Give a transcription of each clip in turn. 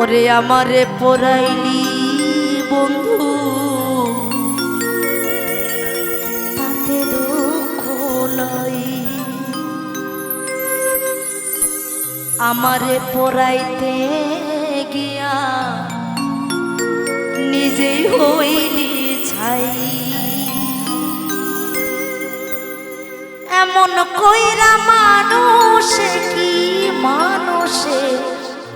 ওরে আমারে পড়াইলি বন্ধু। আমারে পড়াইতে গিয়া নিজেই হইলি ছাই। এমন কইরা মানুষে কি মানুষে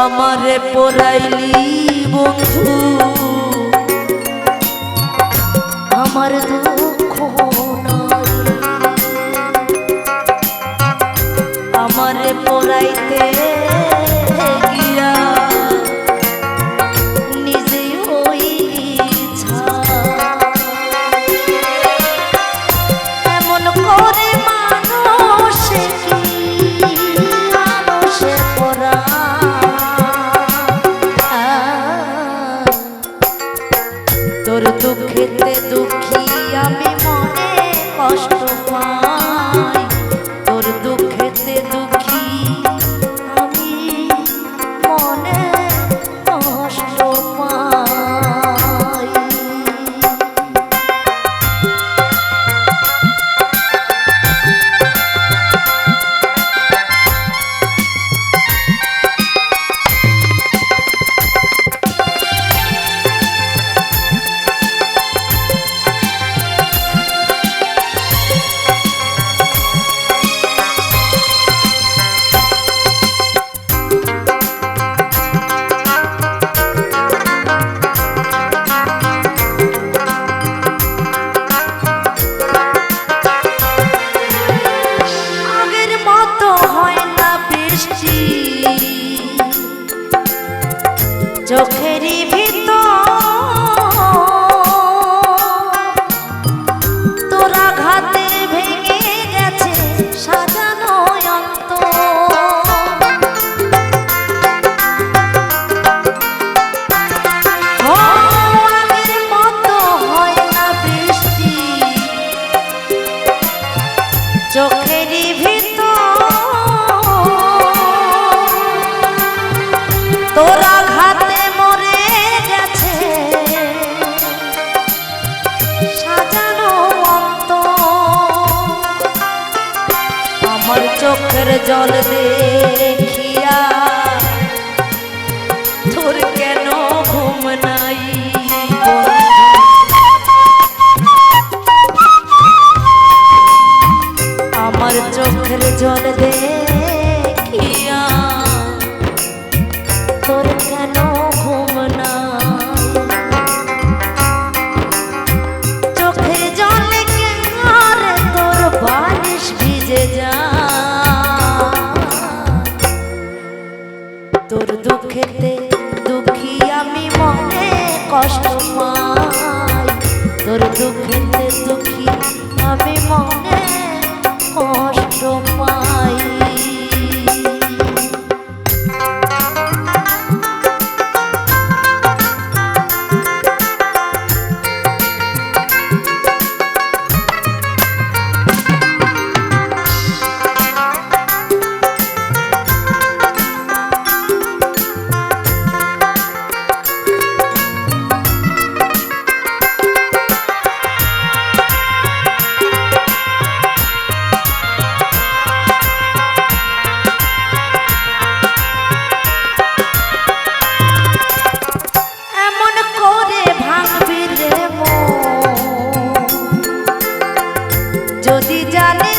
আমারে পড়াইলি বন্ধু। আমার দুঃখ আমারে পড়াইতে Yo চোখের জল দেখিয়া তোর কেন ঘুম নাই আমার চোখের জল দেখিয়া তোর কেন জানি